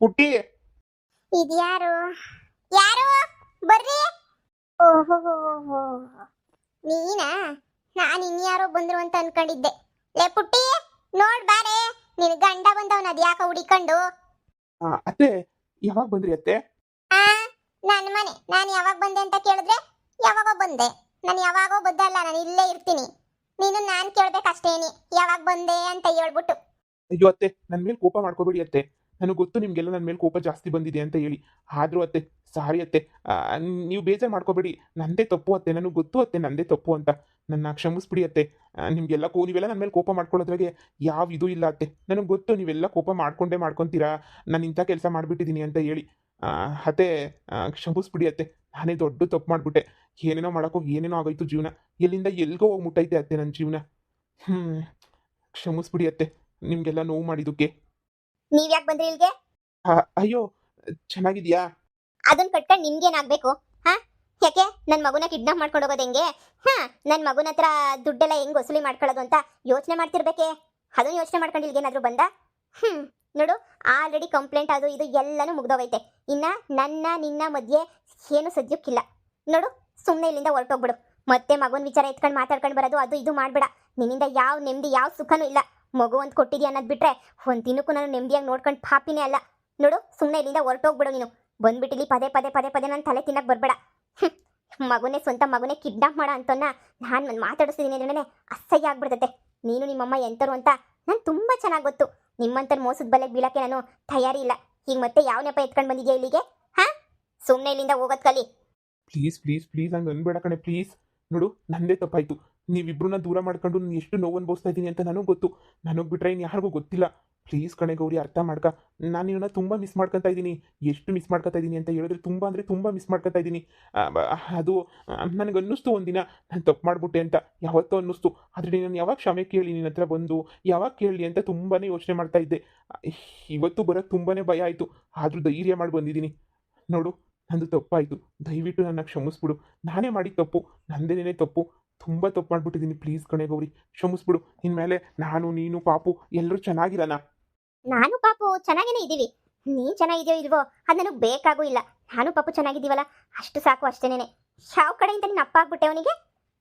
ಪುಟ್ಟಿ ಇದ್ಯಾರು? ಯಾರು? ಬರ್ರಿ. ಓಹೋ ನೀನಾ? ನಾನು ಇನ್ಯಾರೋ ಬಂದ್ರು ಅಂತ ಅನ್ಕೊಂಡಿದ್ದೆ. ಲೇ ಪುಟ್ಟಿ ನೋಡ್ ಬಾರೆ. ನಿನ್ ಗಂಡ ಬಂದವನ ಅದ್ಯಾಕ ಹುಡಿಕೊಂಡು? ಆ, ಅತ್ತೆ ಯಾವಾಗ ಬಂದ್ರಿ ಅತ್ತೆ? ಆ ನನ್ನ ಮನೆ. ನಾನು ಯಾವಾಗ ಬಂದೆ ಅಂತ ಕೇಳಿದ್ರೆ ಯಾವಾಗ ಬಂದೆ. ನಾನು ಯಾವಾಗೋ ಬದ್ದಲ್ಲ ನಾನು ಇಲ್ಲೇ ಇರ್ತೀನಿ. ನೀನು ನಾನ್ ಕೇಳ್ಬೇಕಷ್ಟೇನಿ. ಯಾವಾಗ ಬಂದೆ ಅಂತ ಹೇಳ್ಬಿಟ್ಟು. ಅಯ್ಯೋ ಅತ್ತೆ ನನ್ ಮೇಲೆ ಕೋಪ ಮಾಡ್ಕೋಬೇಡಿ ಅತ್ತೆ. ನನಗೆ ಗೊತ್ತು ನಿಮಗೆಲ್ಲ ನನ್ನ ಮೇಲೆ ಕೋಪ ಜಾಸ್ತಿ ಬಂದಿದೆ ಅಂತ ಹೇಳಿ. ಆದರೂ ಅತ್ತೆ ಸಾರಿ ಅತ್ತೆ. ನೀವು ಬೇಜಾರು ಮಾಡ್ಕೋಬೇಡಿ. ನಂದೇ ತಪ್ಪು ಅತ್ತೆ. ನನಗೆ ಗೊತ್ತು ಅತ್ತೆ, ನಂದೇ ತಪ್ಪು ಅಂತ. ನನ್ನ ಕ್ಷಮಿಸ್ಬಿಡಿ ಅತ್ತೆ. ನಿಮಗೆಲ್ಲ ಕೋ, ನೀವೆಲ್ಲ ನನ್ನ ಮೇಲೆ ಕೋಪ ಮಾಡ್ಕೊಳ್ಳೋದ್ರಾಗೆ ಯಾವ ಇದು ಇಲ್ಲ ಅತ್ತೆ. ನನಗೆ ಗೊತ್ತು ನೀವೆಲ್ಲ ಕೋಪ ಮಾಡ್ಕೊಂಡೇ ಮಾಡ್ಕೊತೀರಾ. ನಾನು ಇಂಥ ಕೆಲಸ ಮಾಡಿಬಿಟ್ಟಿದ್ದೀನಿ ಅಂತ ಹೇಳಿ. ಅತ್ತೆ ಕ್ಷಮಿಸ್ಬಿಡಿ ಅತ್ತೆ. ನಾನೇ ದೊಡ್ಡ ತಪ್ಪು ಮಾಡಿಬಿಟ್ಟೆ. ಏನೇನೋ ಮಾಡೋಕ್ಕೋಗಿ ಏನೇನೋ ಆಗೋಯ್ತು ಜೀವನ. ಎಲ್ಲಿಂದ ಎಲ್ಲಿಗೋ ಹೋಗಿ ಮುಟ್ಟೈತೆ ಅತ್ತೆ ನನ್ನ ಜೀವನ. ಹ್ಞೂ ಕ್ಷಮಿಸ್ಬಿಡಿ ಅತ್ತೆ. ನಿಮಗೆಲ್ಲ ನೋವು ಮಾಡಿದ್ದಕ್ಕೆ. ನೀವ್ ಯಾಕೆ ಬಂದ್ರಿ ಇಲ್ಗೆ ಅಯ್ಯೋ ಚೆನ್ನಾಗಿದ್ಯಾ? ಅದನ್ನ ಕಟ್ಕೊಂಡು ನಿಮ್ಗೇನಾಗ್ಬೇಕು ಹಾ? ಯಾಕೆ? ನನ್ನ ಮಗುನ ಕಿಡ್ನಾಪ್ ಮಾಡ್ಕೊಂಡು ಹೋಗೋದು ಹೆಂಗೆ? ಹಾ ನನ್ನ ಮಗುನ ಹತ್ರ ದುಡ್ಡೆಲ್ಲ ಹೆಂಗ್ ವಸೂಲಿ ಮಾಡ್ಕೊಳ್ಳೋದು ಅಂತ ಯೋಚನೆ ಮಾಡ್ತಿರ್ಬೇಕೆ? ಅದನ್ನ ಯೋಚನೆ ಮಾಡ್ಕೊಂಡು ಇಲ್ಗೇನಾದ್ರೂ ಬಂದ? ಹ್ಮ್ ನೋಡು ಆಲ್ರೆಡಿ ಕಂಪ್ಲೇಂಟ್ ಅದು ಇದು ಎಲ್ಲಾನು ಮುಗ್ದೋಗೈತೆ. ಇನ್ನ ನನ್ನ ನಿನ್ನ ಮಧ್ಯೆ ಏನು ಸದ್ಯಕ್ಕಿಲ್ಲ. ನೋಡು ಸುಮ್ಮನೆ ಇಲ್ಲಿಂದ ಹೊರಟೋಗ್ಬಿಡು. ಮತ್ತೆ ಮಗುನ ವಿಚಾರ ಎತ್ಕೊಂಡು ಮಾತಾಡ್ಕೊಂಡು ಬರೋದು ಅದು ಇದು ಮಾಡ್ಬೇಡ. ನಿನ್ನಿಂದ ಯಾವ ನೆಮ್ಮದಿ ಯಾವ ಸುಖನೂ ಇಲ್ಲ. ಮಗು ಒಂದು ಕೊಟ್ಟಿದ್ಯಾ ಅನ್ನೋದು ಬಿಟ್ರೆ ಒಂದು ದಿನಕ್ಕೂ ನಾನು ನೆಮ್ಮದಿಯಾಗಿ ನೋಡ್ಕೊಂಡು ಪಾಪಿನೇ ಅಲ್ಲ. ನೋಡು ಸುಮ್ಮನೆ ಇಲ್ಲಿಂದ ಹೊರಟೋಗ್ಬಿಡು ನೀನು. ಬಂದ್ಬಿಟ್ಟಿಲ್ಲಿ ಪದೇ ಪದೇ ಪದೇ ಪದೇ ನನ್ನ ತಲೆ ತಿನ್ನಕ್ಕೆ ಬರಬೇಡ. ಮಗುನೇ ಸ್ವಂತ ಮಗುನೇ ಕಿಡ್ನಾಪ್ ಮಾಡ ಅಂತನ್ನ ನಾನು ಮಾತಾಡಿಸ್ತಿದ್ದೀನಿ ಅಂದ್ರೆ ಅಸಹ್ಯ ಆಗ್ಬಿಡ್ತೈತೆ. ನೀನು ನಿಮ್ಮಮ್ಮ ಎಂತರು ಅಂತ ನಾನು ತುಂಬಾ ಚೆನ್ನಾಗಿ ಗೊತ್ತು. ನಿಮ್ಮಂತರ ಮೋಸದ ಬಲೆಗೆ ಬೀಳಕ್ಕೆ ನಾನು ತಯಾರಿ ಇಲ್ಲ. ಈಗ ಮತ್ತೆ ಯಾವ ನೆಪ ಎತ್ಕೊಂಡು ಬಂದಿದ್ಯಾ ಇಲ್ಲಿಗೆ? ಹಾ? ಸುಮ್ಮನೆ ಇಲ್ಲಿಂದ ಹೋಗೋದ್ ಕಲಿ. ಪ್ಲೀಸ್ ಪ್ಲೀಸ್ ಪ್ಲೀಸ್ ಹಂಗೆ ಅನ್ಬೇಡ ಕಣೆ ಪ್ಲೀಸ್ ನೋಡು, ನಂದೇ ತಪ್ಪಾಯ್ತು. ನೀವಿಬ್ರನ್ನ ದೂರ ಮಾಡ್ಕೊಂಡು ನಾನು ಎಷ್ಟು ನೋವು ಅನ್ಭವಿಸ್ತಾ ಇದ್ದೀನಿ ಅಂತ ನನಗೂ ಗೊತ್ತು. ನನಗೆ ಬಿಟ್ರೆ ಇನ್ನು ಯಾರಿಗೂ ಗೊತ್ತಿಲ್ಲ. ಪ್ಲೀಸ್ ಕಣೆ ಗೌರಿ, ಅರ್ಥ ಮಾಡ್ಕ. ನಾನು ನಿನ್ನ ತುಂಬ ಮಿಸ್ ಮಾಡ್ಕೊತಾ ಇದ್ದೀನಿ. ಎಷ್ಟು ಮಿಸ್ ಮಾಡ್ಕೊತಾ ಇದ್ದೀನಿ ಅಂತ ಹೇಳಿದ್ರೆ ತುಂಬ ಅಂದರೆ ತುಂಬ ಮಿಸ್ ಮಾಡ್ಕೊತಾ ಇದ್ದೀನಿ. ಅದು ನನಗೆ ಅನ್ನಿಸ್ತು ಒಂದಿನ. ನಾನು ತಪ್ಪು ಮಾಡ್ಬಿಟ್ಟೆ ಅಂತ. ಯಾವತ್ತೂ ಅನ್ನಿಸ್ತು. ಆದರೆ ನಾನು ಯಾವಾಗ ಕ್ಷಮೆ ಕೇಳಿ ನಿನ್ನ ಹತ್ರ ಬಂದು, ಯಾವಾಗ ಕೇಳಲಿ ಅಂತ ತುಂಬಾ ಯೋಚನೆ ಮಾಡ್ತಾ ಇದ್ದೆ. ಇವತ್ತು ಬರೋಕ್ಕೆ ತುಂಬಾ ಭಯ ಆಯಿತು. ಆದರೂ ಧೈರ್ಯ ಮಾಡಿ ಬಂದಿದ್ದೀನಿ. ನೋಡು, ನಂದು ತಪ್ಪಾಯಿತು. ದಯವಿಟ್ಟು ನನ್ನ ಕ್ಷಮಿಸ್ಬಿಡು. ನಾನೇ ಮಾಡಿದ ತಪ್ಪು. ನಂದೇನೇ ತಪ್ಪು. ತುಂಬ ತಪ್ಪು ಮಾಡಿಬಿಟ್ಟಿದ್ದೀನಿ ಪ್ಲೀಸ್ ಕಣೆ ಗೌರಿ, ಕ್ಷಮಿಸ್ಬಿಡು. ಇನ್ಮೇಲೆ ನಾನು, ನೀನು, ಪಾಪು ಎಲ್ಲರೂ ಚೆನ್ನಾಗಿರೋಣ. ನಾನು ಪಾಪು ಚೆನ್ನಾಗೇನೆ ಇದ್ದೀವಿ. ನೀನ್ ಚೆನ್ನಾಗಿದೆಯೋ ಇಲ್ವೋ ಅದು ನನಗೆ ಬೇಕಾಗೂ ಇಲ್ಲ. ನಾನು ಪಾಪು ಚೆನ್ನಾಗಿದ್ದೀವಲ್ಲ, ಅಷ್ಟು ಸಾಕು ಅಷ್ಟೇನೆ ಯಾವ ಕಡೆಯಿಂದ ನೀನು ಅಪ್ಪ ಆಗ್ಬಿಟ್ಟೆ ಅವನಿಗೆ?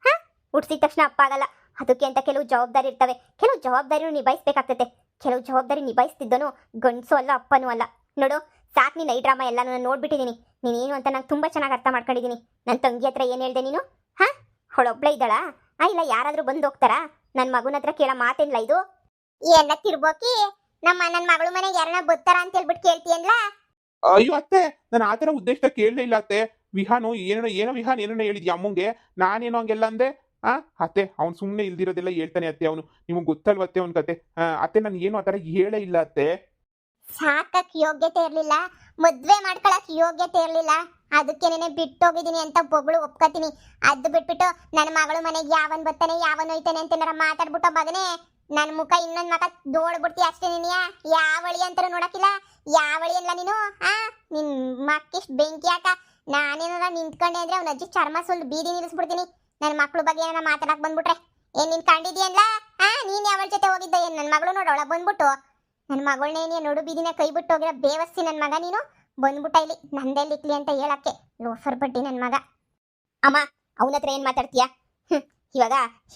ಹಾ? ಹುಡ್ಸಿದ ತಕ್ಷಣ ಅಪ್ಪ ಆಗಲ್ಲ. ಅದಕ್ಕೆ ಅಂತ ಕೆಲವು ಜವಾಬ್ದಾರಿ ಇರ್ತವೆ. ಕೆಲವು ಜವಾಬ್ದಾರಿನೂ ನಿಭಾಯಿಸ್ಬೇಕಾಗ್ತೈತೆ. ಕೆಲವು ಜವಾಬ್ದಾರಿ ನಿಭಾಯಿಸ್ತಿದ್ದನು ಗಂಡಸು ಅಲ್ಲ, ಅಪ್ಪನೂ ಅಲ್ಲ. ನೋಡು, ಸಾಕು ನೀನು ಈ ಡ್ರಾಮಾ ಎಲ್ಲ ನಾನು ನೋಡ್ಬಿಟ್ಟಿದ್ದೀನಿ ನೀನೇನು ಅಂತ ನಂಗೆ ತುಂಬ ಚೆನ್ನಾಗಿ ಅರ್ಥ ಮಾಡ್ಕೊಂಡಿದ್ದೀನಿ ನನ್ನ ತಂಗಿ ಹತ್ರ ಏನು ಹೇಳ್ದೆ ನೀನು? ಅವಳೊಬ್ಳೆ ಇದ್ದಾಳಾ. ಆ ಇಲ್ಲ ಯಾರಾದರೂ ಬಂದು ಹೋಗ್ತಾರಾ? ನನ್ನ ಮಗುನ ಹತ್ರ ಕೇಳೋ ಮಾತೇನಿಲ್ಲ ಇದು? ಎಲ್ಲ ತಿರ್ಬೋಕಿ ನಮ್ಮ ನನ್ನ ಮಗಳು ಮನೆಗೆ ಯಾರನ್ನ ಬರ್ತಾರ ಅಂತ ಹೇಳ್ಬಿಟ್ಟು ಕೇಳ್ತೀಯನ್ಲ? ಅಯ್ಯೋ ಅತ್ತೆ ನಾನು ಆ ಥರ ಉದ್ದೇಶ ಕೇಳಲೇ ಇಲ್ಲ ಅತ್ತೆ. ವಿಹಾನು ಏನೋ ಏನೋ ವಿಹಾನ್ ಏನೋ ಹೇಳಿದ್ಯಾ ಅಮ್ಮಂಗೆ? ನಾನೇನೋ ಹಂಗೆಲ್ಲ ಅಂದೆ? ಆ ಅತ್ತೆ ಅವ್ನ್ ಸುಮ್ಮನೆ ಇಲ್ದಿರೋದೆಲ್ಲ ಹೇಳ್ತಾನೆ ಅತ್ತೆ ಅವನು. ನಿಮಗೆ ಗೊತ್ತಲ್ವ ಅತ್ತೆ ಅವ್ನ ಕತೆ? ಆ, ಅತ್ತೆ ನಾನು ಏನು ಆ ಥರ ಹೇಳೇ ಇಲ್ಲ ಅತ್ತೆ. ಸಾಕಕ್ ಯೋಗ್ಯತೆ ಇರ್ಲಿಲ್ಲ. ಮದ್ವೆ ಮಾಡ್ಕೊಳಕ್ ಯೋಗ್ಯತೆ ಇರ್ಲಿಲ್ಲ. ಅದಕ್ಕೇನೆ ಬಿಟ್ಟೋಗಿದ್ದೀನಿ ಅಂತ ಬೊಗಳು ಒಪ್ಕೋತೀನಿ. ಅದು ಬಿಟ್ಬಿಟ್ಟು ನನ್ನ ಮಗಳು ಮನೆಗೆ ಯಾವನ್ ಬರ್ತಾನೆ, ಯಾವನ್ ಹೋಯ್ತಾನೆ ಅಂತ ಏನಾರ ಮಾತಾಡ್ಬಿಟ್ಟು ಮಗನೇ ನನ್ನ ಮುಖ ಇನ್ನೊಂದ್ ಮಗ ದೋಡ್ಬಿಡ್ತಿ ಅಷ್ಟೇ ನೀನಿಯ ಯಾವಳಿ ಅಂತ ನೋಡಕ್ಕಿಲ್ಲ. ಯಾವಳಿ ಅಲ್ಲ ನೀನು, ಆ? ನಿನ್ ಮಕ್ಕಿಷ್ಟು ಬೆಂಕಿ ಹಾಕ. ನಾನೇನಾರ ನಿಂತ್ಕೊಂಡೆ ಅಂದ್ರೆ ಅವ್ನ ಅಜ್ಜಿ ಚರ್ಮ ಸುಲ್ ಬೀದಿ ನಿಲ್ಲಿಸ್ಬಿಡ್ತೀನಿ. ನನ್ನ ಮಕ್ಳು ಬಗ್ಗೆ ಏನಾರ ಮಾತಾಡಕ್ ಬಂದ್ಬಿಟ್ರೆ. ಏನ್ ನಿನ್ ಕಂಡಿದ್ಯಲ್ಲ ಆ, ನೀನ್ ಯಾವಳ ಜೊತೆ ಹೋಗಿದ್ದ? ಏನ್ ನನ್ನ ಮಗಳು ನೋಡೋಳ ಬಂದ್ಬಿಟ್ಟು. ನನ್ನ ಮಗಳನ್ನೇ ನೀನು ನೋಡು ಬೀದಿನ ಕೈ ಬಿಟ್ಟು ಹೋಗಿರೋ ಬೇವಸ್ಸಿ ನನ್ನ ಮಗ ನೀನು? ಬಂದ್ಬಿಟ್ಟ ಇಲ್ಲಿ ನಂದೆಲ್ಲಿ ಇಕ್ಲಿ ಅಂತ ಹೇಳಕ್ಕೆ. ಲೋಫರ್ ಬಡ್ಡಿ ನನ್ನ ಮಗ. ಅಮ್ಮ, ಅವನ ಹತ್ರ ಏನ್ ಮಾತಾಡ್ತೀಯ? ಇವಾಗ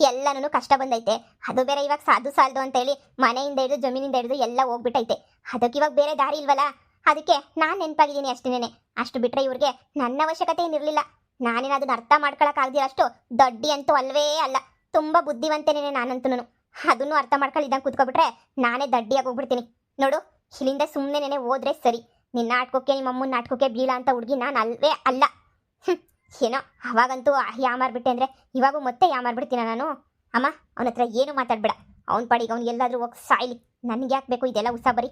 ಎಲ್ಲನೂ ಕಷ್ಟ ಬಂದೈತೆ. ಅದು ಬೇರೆ ಇವಾಗ ಸಾಧು ಸಾಲದು ಅಂತ ಹೇಳಿ ಮನೆಯಿಂದ ಹಿಡಿದು ಜಮೀನಿಂದ ಹಿಡಿದು ಎಲ್ಲ ಹೋಗ್ಬಿಟ್ಟೈತೆ. ಅದಕ್ಕೆ ಇವಾಗ ಬೇರೆ ದಾರಿ ಇಲ್ವಲ್ಲ? ಅದಕ್ಕೆ ನಾನು ನೆನಪಾಗಿದ್ದೀನಿ ಅಷ್ಟೇನೆ ಅಷ್ಟು ಬಿಟ್ರೆ ಇವ್ರಿಗೆ ನನ್ನ ಅವಶ್ಯಕತೆ ಏನಿರಲಿಲ್ಲ ನಾನೇನು ಅದನ್ನ ಅರ್ಥ ಮಾಡ್ಕೊಳಕ್ಕಾಗ್ದಿರೋ ಅಷ್ಟು ದೊಡ್ಡಿ ಅಂತೂ ಅಲ್ವೇ ಅಲ್ಲ. ತುಂಬಾ ಬುದ್ಧಿವಂತೇನೆ ನಾನಂತೂ ಅದನ್ನು ಅರ್ಥ ಮಾಡ್ಕೊಳ್ಳಿದ್ದಂಗೆ ಕೂತ್ಕೊಬಿಟ್ರೆ ನಾನೇ ದಡ್ಡಿಯಾಗಿ ಹೋಗ್ಬಿಡ್ತೀನಿ. ನೋಡು, ಇಲ್ಲಿಂದ ಸುಮ್ಮನೆ ನೆನೆ ಹೋದ್ರೆ ಸರಿ. ನಿನ್ನ ನಾಟಕಕ್ಕೆ, ನಿಮ್ಮ ಅಮ್ಮನ ಆಟ್ಕೋಕೆ ಬೀಳ ಅಂತ ಹುಡುಗಿ ನಾನು ಅಲ್ವೇ ಅಲ್ಲ. ಏನೋ ಅವಾಗಂತೂ ಯಾಮಾರ್ಬಿಟ್ಟೆ ಅಂದ್ರೆ ಇವಾಗೂ ಮತ್ತೆ ಯಾಮಾರ್ಬಿಡ್ತೀನ ನಾನು? ಅಮ್ಮ, ಅವನ ಹತ್ರ ಏನು ಮಾತಾಡ್ಬೇಡ. ಅವ್ನ ಪಾಡಿಗೆ ಅವ್ನು ಎಲ್ಲಾದ್ರೂ ಹೋಗಿ ಸಾಯ್ಲಿ. ನನಗೆ ಯಾಕೆ ಬೇಕು ಇದೆಲ್ಲ ಉಸಾ ಬರಿ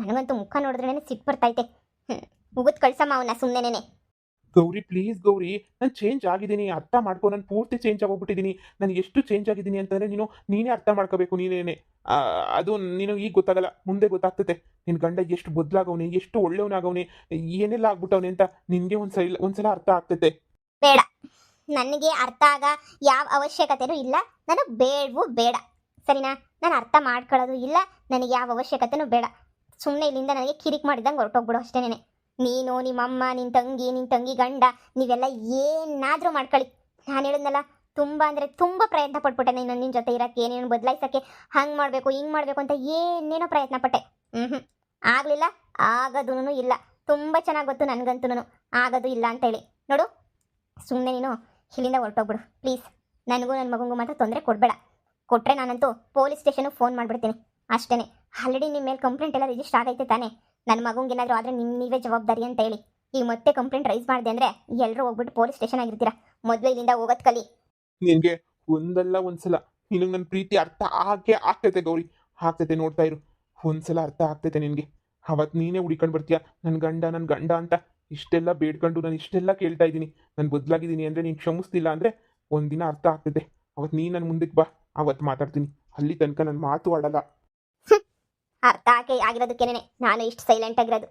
ನನಗಂತೂ ಮುಖ ನೋಡಿದ್ರೇ ಸಿಟ್ಟು ಬರ್ತೈತೆ ಹ್ಞೂ ಮುಗಿದು ಕಳ್ಸಮ್ಮ ಅವನ್ನ ಸುಮ್ಮನೆ ಗೌರಿ ಪ್ಲೀಸ್ ಗೌರಿ, ನಾನು ಚೇಂಜ್ ಆಗಿದ್ದೀನಿ, ಅರ್ಥ ಮಾಡ್ಕೊ, ನಾನು ಪೂರ್ತಿ ಚೇಂಜ್ ಆಗೋಗ್ಬಿಟ್ಟಿದ್ದೀನಿ ನಾನು ಎಷ್ಟು ಚೇಂಜ್ ಆಗಿದ್ದೀನಿ ಅಂತಂದರೆ ನೀನು, ನೀನೇ ಅರ್ಥ ಮಾಡ್ಕೋಬೇಕು ನೀನೇನೆ. ಅದು ನೀನು ಈಗ ಗೊತ್ತಾಗಲ್ಲ, ಮುಂದೆ ಗೊತ್ತಾಗ್ತದೆ. ನಿನ್ನ ಗಂಡ ಎಷ್ಟು ಬದಲಾಗವನೆ, ಎಷ್ಟು ಒಳ್ಳೆಯವನಾಗವನೆ ಏನೆಲ್ಲ ಆಗ್ಬಿಟ್ಟವನೆ ಅಂತ ನಿನಗೆ ಒಂದ್ಸಲ ಒಂದ್ಸಲ ಅರ್ಥ ಆಗ್ತೈತೆ ಬೇಡ. ನನಗೆ ಅರ್ಥ ಆಗ ಯಾವ ಅವಶ್ಯಕತೆನೂ ಇಲ್ಲ. ನನಗೆ ಬೇಡವೂ ಬೇಡ. ಸರಿನಾ? ನಾನು ಅರ್ಥ ಮಾಡ್ಕೊಳ್ಳೋದು ಇಲ್ಲ. ನನಗೆ ಯಾವ ಅವಶ್ಯಕತೆನೂ ಬೇಡ. ಸುಮ್ಮನೆ ಇಲ್ಲಿಂದ ನನಗೆ ಕಿರಿಕ್ ಮಾಡಿದಂಗೆ ಹೊರಟೋಗ್ಬಿಡು ಅಷ್ಟೇನೆ ನೀನು ನಿಮ್ಮಮ್ಮ ನಿನ್ನ ತಂಗಿ ನಿನ್ನ ತಂಗಿ ಗಂಡ, ನೀವೆಲ್ಲ ಏನಾದರೂ ಮಾಡ್ಕೊಳ್ಳಿ. ನಾನು ಹೇಳಿದ್ನಲ್ಲ, ತುಂಬ ಅಂದರೆ ತುಂಬ ಪ್ರಯತ್ನ ಪಟ್ಬಿಟ್ಟೆ ನೀನು ನಿನ್ನ ಜೊತೆ ಇರೋಕ್ಕೆ ಏನೇನು ಬದಲಾಯಿಸೋಕ್ಕೆ. ಹಂಗೆ ಮಾಡಬೇಕು, ಹಿಂಗೆ ಮಾಡಬೇಕು ಅಂತ ಏನೇನೋ ಪ್ರಯತ್ನ ಪಟ್ಟೆ. ಹ್ಞೂ ಹ್ಞೂ ಆಗಲಿಲ್ಲ ಆಗೋದೂ ಇಲ್ಲ. ತುಂಬ ಚೆನ್ನಾಗಿ ಗೊತ್ತು ನನಗಂತೂ ಆಗೋದು ಇಲ್ಲ ಅಂತೇಳಿ ನೋಡು ಸುಮ್ಮನೆ ನೀನು ಇಲ್ಲಿಂದ ಹೊರಟೋಗ್ಬಿಡು. ಪ್ಲೀಸ್, ನನಗೂ ನನ್ನ ಮಗನಿಗೂ ಮಾತ್ರ ತೊಂದರೆ ಕೊಡಬೇಡ. ಕೊಟ್ಟರೆ ನಾನಂತೂ ಪೊಲೀಸ್ ಸ್ಟೇಷನ್ಗೆ ಫೋನ್ ಮಾಡಿಬಿಡ್ತೀನಿ. ಅಷ್ಟೇ ಆಲ್ರೆಡಿ ನಿಮ್ಮ ಮೇಲೆ ಕಂಪ್ಲೇಂಟ್ ಎಲ್ಲ ರಿಜಿಸ್ಟರ್ ಆಗೈತೆ ತಾನೇ. ನನ್ನ ಮಗಂಗೆ ಏನಾದರೂ ಆದರೆ ನಿಮ್ಮ ನೀವೇ ಜವಾಬ್ದಾರಿ ಅಂತ ಹೇಳಿ. ಈಗ ಮತ್ತೆ ಕಂಪ್ಲೇಂಟ್ ರೈಸ್ ಮಾಡಿದೆ ಅಂದ್ರೆ ಎಲ್ಲರೂ ಹೋಗ್ಬಿಟ್ಟು ಪೊಲೀಸ್ ಸ್ಟೇಷನ್ ಆಗಿರ್ತೀರಾ. ಮೊದಲು ಇಲ್ಲಿಂದ ಹೋಗೋದು ಕಲಿ. ನಿನಗೆ ಒಂದಲ್ಲ ಒಂದ್ಸಲ. ನಿನಗೆ ನನ್ನ ಪ್ರೀತಿ ಅರ್ಥ ಆಗೇ ಆಗ್ತೈತೆ ಗೌರಿ. ಆಗ್ತೈತೆ ನೋಡ್ತಾ ಇರು. ಒಂದ್ಸಲ ಅರ್ಥ ಆಗ್ತೈತೆ ನಿನಗೆ. ಅವತ್ತು ನೀನೇ ಹುಡಿಕೊಂಡು ಬರ್ತೀಯ? ನನ್ನ ಗಂಡ ನನ್ನ ಗಂಡ ಅಂತ ಇಷ್ಟೆಲ್ಲ ಬೇಡ್ಕೊಂಡು ನಾನು ಇಷ್ಟೆಲ್ಲ ಕೇಳ್ತಾ ಇದ್ದೀನಿ. ನಾನು ಬದಲಾಗಿದ್ದೀನಿ ಅಂದ್ರೆ ನೀನು ಕ್ಷಮಿಸ್ತಿಲ್ಲ ಅಂದ್ರೆ ಒಂದಿನ ಅರ್ಥ ಆಗ್ತೈತೆ. ಅವತ್ತು ನೀ ನನ್ನ ಮುಂದಕ್ಕೆ ಬಾ. ಅವತ್ತು ಮಾತಾಡ್ತೀನಿ. ಅಲ್ಲಿ ತನಕ ನನ್ನ ಮಾತು ಆಡಲ್ಲ. ಅರ್ಥ ಆಕೆ ಆಗಿರೋದಕ್ಕೇನೆ ನಾನು ಇಷ್ಟು ಸೈಲೆಂಟ್ ಆಗಿರೋದು.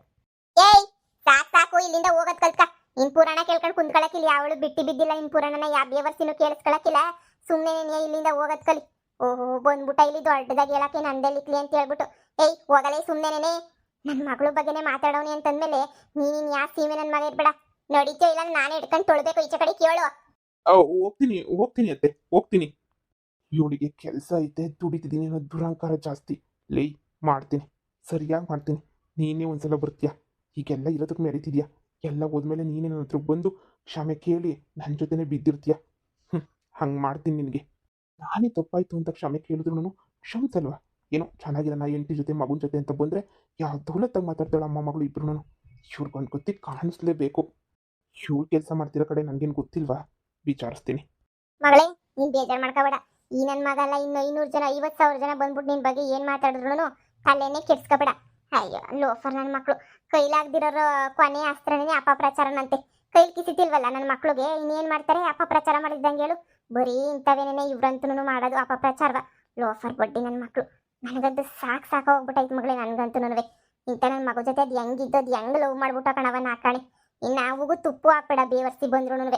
ಏಯ್, ಸಾಕ್ ಸಾಕು, ಇಲ್ಲಿಂದ ಹೋಗೋದ್ ಕಲ್ತ್ಕ. ಇನ್ ಪುರಾಣ ಕೇಳ್ಕೊಂಡು ಕುಂತ್ಕೊಳಕಿಲ್ಲ, ಯಾವಳು ಬಿಟ್ಟಿ ಬಿದ್ದಿಲ್ಲ ಇನ್ ಪುರಾಣನ ಯಾವ ಬೇವರ್ಸಿನೂ ಕೇಳಿಸ್ಕೊಳಕಿಲ್ಲ. ಸುಮ್ಮನೆ ನೀನು ಇಲ್ಲಿಂದ ಹೋಗೋದ್ ಕಲಿ. ಓಹೋ, ಬಂದ್ಬಿಟ್ಟ ಇಲ್ಲಿ ದೊಡ್ಡದಾಗಿ ಹೇಳಕ್ಕೆ ನಂದೆಲಿಕ್ಲಿ ಅಂತ ಹೇಳ್ಬಿಟ್ಟು. ಏಯ್, ಹೋಗಲೇ ಸುಮ್ಮನೆನೇ ನನ್ನ ಮಗಳ ಬಗ್ಗೆನೇ ಮಾತಾಡೋನಿ ಅಂತಂದ್ಮೇಲೆ ನೀನ್ ಯಾವ ಸೀಮೆ ನನ್ನ ಮಗ ಇರ್ಬೇಡ. ನಡೀತೋ ಇಲ್ಲ ನಾನೇ ಹಿಡ್ಕೊಂಡು ತೊಳ್ಬೇಕು ಈಚೆ ಕಡೆ ಕೇಳು. ಹೋಗ್ತೀನಿ ಹೋಗ್ತೀನಿ ಅತ್ತೆ, ಹೋಗ್ತೀನಿ. ಇವಳಿಗೆ ಕೆಲಸ ಐತೆ, ದುಡಿತಿದ್ದೀನಿ ಅನ್ನೋ ದುರಂಕಾರ ಜಾಸ್ತಿ. ಲೇ ಮಾಡ್ತೀನಿ. ಸರಿಯಾಗಿ ಮಾಡ್ತೀನಿ. ನೀನೇ ಒಂದ್ಸಲ ಬರ್ತೀಯ? ಹೀಗೆಲ್ಲ ಇರೋದಕ್ಕೆ ಮೆರಿತಿದ್ಯಾ? ಎಲ್ಲ ಹೋದ್ಮೇಲೆ ನೀನೇ ನನ್ನ ಹತ್ರ ಬಂದು ಕ್ಷಮೆ ಕೇಳಿ ನನ್ನ ಜೊತೆನೇ ಬಿದ್ದಿರ್ತೀಯ? ಹ್ಞೂ ಹಂಗೆ ಮಾಡ್ತೀನಿ ನಿನಗೆ. ನಾನೇ ತಪ್ಪಾಯಿತು ಅಂತ ಕ್ಷಮೆ ಕೇಳಿದ್ರು ನಾನು ಕ್ಷಮಿಸಲ್ವಾ? ಏನೋ ಚೆನ್ನಾಗಿದೆ ನಾ ಹೆಂಡತಿ ಜೊತೆ, ಮಗುನ ಜೊತೆ ಅಂತ ಬಂದರೆ ಯಾವ ದೌಲತ್ತಾಗಿ ಮಾತಾಡ್ತಾಳೆ ಅಮ್ಮ ಮಗಳು ಇಬ್ರು ಇವ್ರಿಗೊಂದು ಗೊತ್ತಿ ಕಾಣಿಸ್ಲೇಬೇಕು. ಇವ್ರು ಕೆಲಸ ಮಾಡ್ತಿರೋ ಕಡೆ ನನಗೇನು ಗೊತ್ತಿಲ್ವಾ? ವಿಚಾರಿಸ್ತೀನಿ. ಮಗಳೇ, ನೀನು ಬೇಜಾರು ಮಾಡ್ಕೋಬೇಡ ಈ ನನ್ನ ಮಗಲ್ಲ, ಇನ್ನು ಐನೂರು ಜನ ಐವತ್ತು ಸಾವಿರ ಜನ ಬಂದ್ಬಿಟ್ಟು ನಿನ್ನ ಬಗ್ಗೆ ಏನು ಮಾತಾಡಿದ್ರು ತಲೆನೇ ಕೆಡ್ಸ್ಕೊಬೇಡ. ಅಯ್ಯೋ, ಲೋಫರ್ ನನ್ನ ಮಕ್ಳು. ಕೈಲಾಗ್ದಿರೋರು ಕೊನೆ ಅಸ್ತ್ರನೇ ಅಪಪ್ರಚಾರನಂತೆ. ಕೈಲಿ ಕಿಸಿತಿಲ್ವಲ್ಲ ನನ್ನ ಮಕ್ಳಿಗೆ? ಇನ್ನೇನ್ ಮಾಡ್ತಾರೆ? ಅಪಪ್ರಚಾರ ಮಾಡಿದ್ದಂಗೆ ಹೇಳು. ಬರೀ ಇಂಥವೇನೇ ಇವ್ರಂತೂ ಮಾಡೋದು ಅಪಪ್ರಚಾರವ. ಲೋಫರ್ ಬಡ್ಡಿ ನನ್ನ ಮಕ್ಳು. ನನಗಂತೂ ಸಾಕು ಸಾಕು ಹೋಗ್ಬಿಟ್ಟೈತೆ ಮಗಳೇ ನನಗಂತೂ ಇಂಥ ನನ್ನ ಮಗ ಜೊತೆ ಅದು ಹೆಂಗಿದ್ದು ಅದು ಹೆಂಗ್ ಲವ್ ಮಾಡ್ಬಿಟ್ಟ ಕಣವ ನಾಕಾಣಿ ಇನ್ನು ಅವಗೂ ತುಪ್ಪು ಹಾಕ್ಬೇಡ ಬೇವರ್ಸಿ ಬಂದ್ರು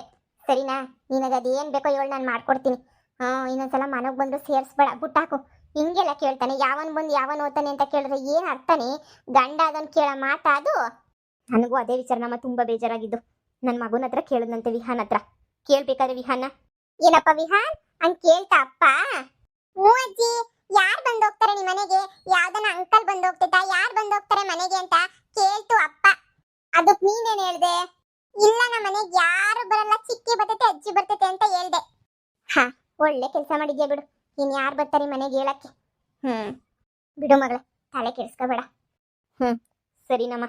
ಸರಿನಾ? ನಿನಗೆ ಅದೇನು ಬೇಕೋ ಹೇಳು, ನಾನು ಮಾಡ್ಕೊಡ್ತೀನಿ. ಹಾಂ ಇನ್ನೊಂದ್ಸಲ ಮನೆಗೆ ಬಂದು ಸೇರಿಸ್ಬೇಡ. ಬುಟ್ಟಾಕು. ಹಿಂಗೆಲ್ಲ ಕೇಳ್ತಾನೆ, ಯಾವನ್ ಬಂದು ಯಾವನ್ ಓದ್ತಾನೆ ಅಂತ ಕೇಳಿದ್ರೆ ಏನ್ ಅರ್ಥನೇ? ಗಂಡ ಅದನ್ ಕೇಳ ಮಾತಾದು ನನಗೂ ಅದೇ ವಿಚಾರ, ನಮ್ಮ ತುಂಬಾ ಬೇಜಾರಾಗಿದ್ದು. ನನ್ನ ಮಗನ ಹತ್ರ ಕೇಳದಂತೆ ವಿಹಾನ್ ಹತ್ರ. ಕೇಳ್ಬೇಕಾದ್ರೆ ವಿಹಾನ? ಏನಪ್ಪ ವಿಹಾನ್? ಹಂಗ್ ಕೇಳ್ತಾ ಅಪ್ಪ? ಹ್ಞೂ ಅಜ್ಜಿ ಯಾರ್ ಬಂದು ಹೋಗ್ತಾರೆ ನಿಮ್ ಮನೆಗೆ? ಯಾವ್ದನ ಅಂಕಲ್ ಬಂದು ಹೋಗ್ತಿದ್ದ? ಯಾರ್ ಬಂದು ಹೋಗ್ತಾರೆ ಮನೆಗೆ ಅಂತ ಕೇಳ್ತು ಅಪ್ಪ. ಅದಕ್ಕೆ ನೀನೇನ್ ಹೇಳ್ದೆ? ಇಲ್ಲ ನಮ್ಮ ಮನೆಗೆ ಯಾರು ಬರಲ್ಲ, ಚಿಕ್ಕಿ ಬರ್ತೈತೆ, ಅಜ್ಜಿ ಬರ್ತೈತೆ ಅಂತ ಹೇಳ್ದೆ. ಹಾ, ಒಳ್ಳೆ ಕೆಲಸ ಮಾಡಿದ್ಯಾ ಬಿಡು. ಇನ್ ಯಾರು ಬರ್ತಾರೆ ಮನೆಗೆ ಹೇಳಕ್ಕೆ? ಹ್ಮ್. ಬಿಡು ಮಗಳ ತಲೆ ಕೆಡಿಸ್ಕೋಬೇಡ. ಹ್ಮ್. ಸರಿನಮ್ಮ